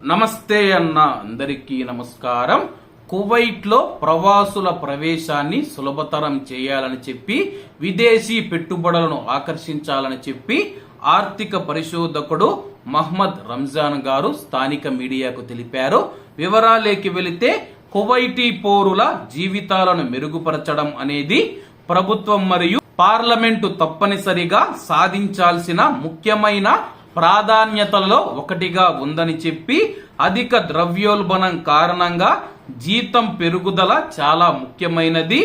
నమస్తే అన్న అందరికీ నమస్కారం. కువైట్లో ప్రవాసుల ప్రవేశాన్ని సులభతరం చేయాలని చెప్పి విదేశీ పెట్టుబడులను ఆకర్షించాలని చెప్పి ఆర్థిక పరిశోధకుడు మహ్మద్ రంజాన్ గారు స్థానిక మీడియాకు తెలిపారు. వివరాలేకి వెళితే కువైటీ పౌరుల జీవితాలను మెరుగుపరచడం అనేది ప్రభుత్వం మరియు పార్లమెంటు తప్పనిసరిగా సాధించాల్సిన ముఖ్యమైన ప్రాధాన్యతలలో ఒకటిగా ఉందని చెప్పి అధిక ద్రవ్యోల్బణం కారణంగా జీతం పెరుగుదల చాలా ముఖ్యమైనది.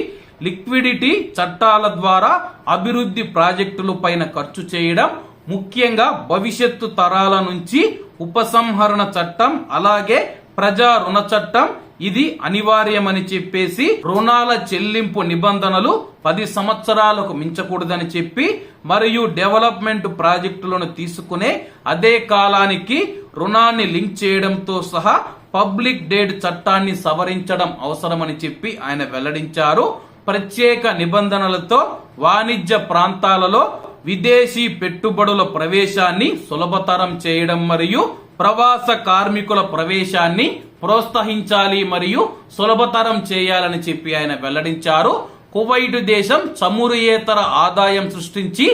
లిక్విడిటీ చట్టాల ద్వారా అభివృద్ధి ప్రాజెక్టుల పైన ఖర్చు చేయడం ముఖ్యంగా భవిష్యత్తు తరాల నుంచి ఉపసంహరణ చట్టం అలాగే ప్రజా రుణ చట్టం ఇది అనివార్యమని చెప్పేసి రుణాల చెల్లింపు నిబంధనలు పది సంవత్సరాలకు మించకూడదని చెప్పి మరియు డెవలప్మెంట్ ప్రాజెక్టులను తీసుకునే అదే కాలానికి రుణాన్ని లింక్ చేయడంతో సహా పబ్లిక్ డేట్ చట్టాన్ని సవరించడం అవసరమని చెప్పి ఆయన వెల్లడించారు. ప్రత్యేక నిబంధనలతో వాణిజ్య ప్రాంతాలలో విదేశీ పెట్టుబడుల ప్రవేశాన్ని సులభతరం చేయడం మరియు ప్రవాస కార్మికుల ప్రవేశాన్ని ప్రోత్సహించాలి మరియు సులభతరం చేయాలని చెప్పి ఆయన వెల్లడించారు. కువైట్ దేశం చమురుయేతర ఆదాయం సృష్టించి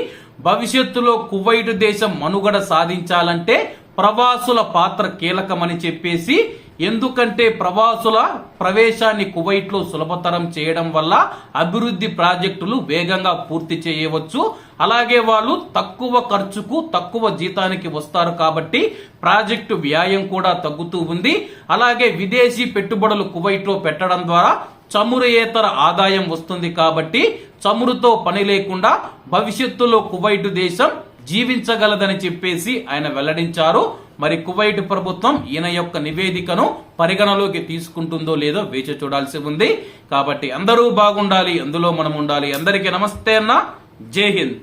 భవిష్యత్తులో కువైట్ దేశం మనుగడ సాధించాలంటే ప్రవాసుల పాత్ర కీలకమని చెప్పేసి ఎందుకంటే ప్రవాసుల ప్రవేశాన్ని కువైట్లో సులభతరం చేయడం వల్ల అభివృద్ధి ప్రాజెక్టులు వేగంగా పూర్తి చేయవచ్చు. అలాగే వాళ్ళు తక్కువ ఖర్చుకు తక్కువ జీతానికి వస్తారు కాబట్టి ప్రాజెక్టు వ్యాయం కూడా తగ్గుతూ ఉంది. అలాగే విదేశీ పెట్టుబడులు కువైట్లో పెట్టడం ద్వారా చమురేతర ఆదాయం వస్తుంది కాబట్టి చమురుతో పని లేకుండా భవిష్యత్తులో కువైట్ దేశం జీవించగలదని చెప్పేసి ఆయన వెల్లడించారు. మరి కువైట్ ప్రభుత్వం ఈయన యొక్క నివేదికను పరిగణలోకి తీసుకుంటుందో లేదో వేచి చూడాల్సి ఉంది. కాబట్టి అందరూ బాగుండాలి అందులో మనం ఉండాలి. అందరికీ నమస్తే అన్న. జై హింద్.